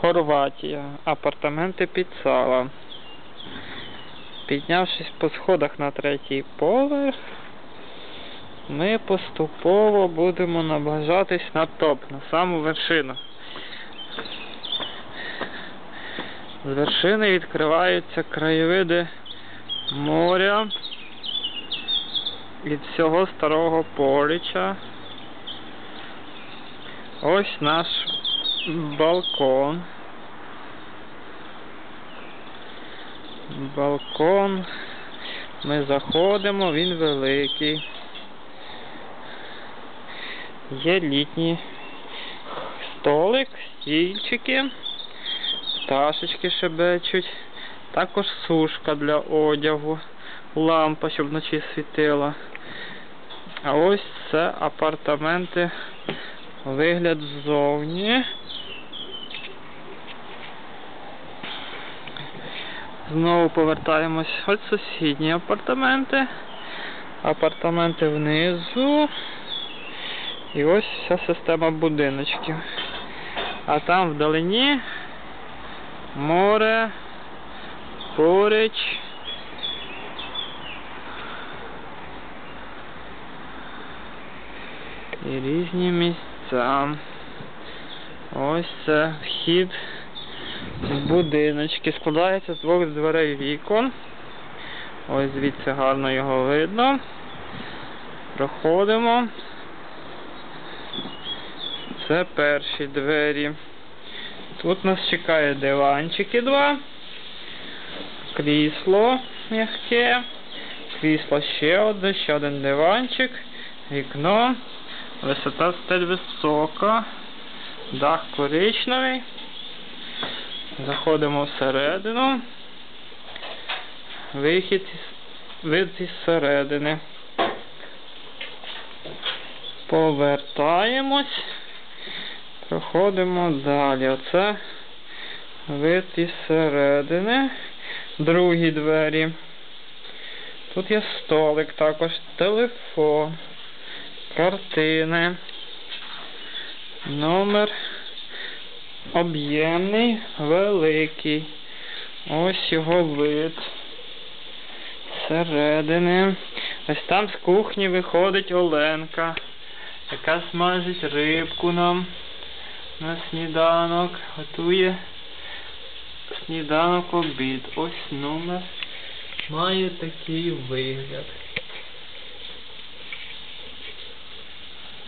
Хорватія. Апартаменти під сала. Піднявшись по сходах на третій поверх, ми поступово будемо наближатись на топ, на саму вершину. З вершини відкриваються краєвиди моря від всього старого поліча. Ось наш балкон. Балкон. Ми заходимо, він великий. Є літній столик, стільчики, пташечки шебечуть, також сушка для одягу, лампа, щоб вночі світила. А ось це апартаменти вигляд ззовні. Знову повертаємось. Ось сусідні апартаменти. Апартаменти внизу. І ось вся система будиночків. А там вдалині море, поруч. І різні місця. Ось це вхід в будиночки. Складається з двох дверей вікон. Ось звідси гарно його видно. Проходимо. Це перші двері. Тут нас чекає диванчики два. Крісло м'яке. Крісло ще одне, ще один диванчик. Вікно. Висота стель висока. Дах коричневий. Заходимо всередину. Вихід вид із середини. Повертаємось. Проходимо далі. Оце вид із середини. Другі двері. Тут є столик, також телефон, картини. Номер об'ємний, великий. Ось його вид. Середини. Ось там з кухні виходить Оленка, яка смажить рибку нам на сніданок. Готує сніданок обід. Ось номер. Має такий вигляд.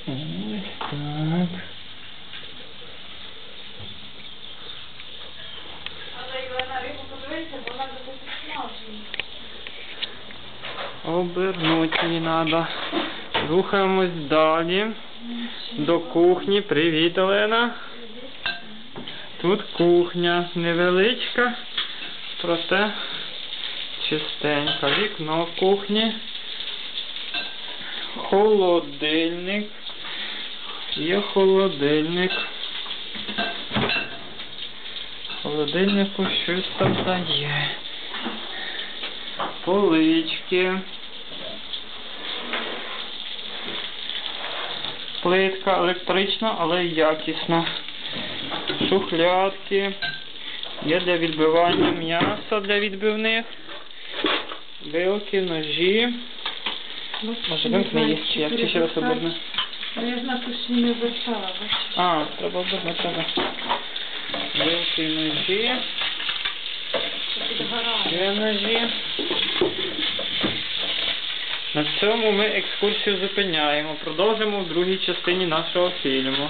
Буде смажена. Обернуть її треба. Рухаємось далі. До кухні. Привіт, Олена. Тут кухня невеличка, проте чистенька. Вікно в кухні. Холодильник. Є холодильник. Холодильнику щось там дає. Полички. Плитка електрична, але якісна. Шухлядки. Є для відбивання м'яса для відбивних. Вилки, ножі. Може вимкни їх, чи як чи ще раз оберне. Ну, я ж нас ще не вертала, бачиш. А, треба треба. Вилки, ножі. Дві. Ще ножі. На цьому ми екскурсію зупиняємо. Продовжимо в другій частині нашого фільму.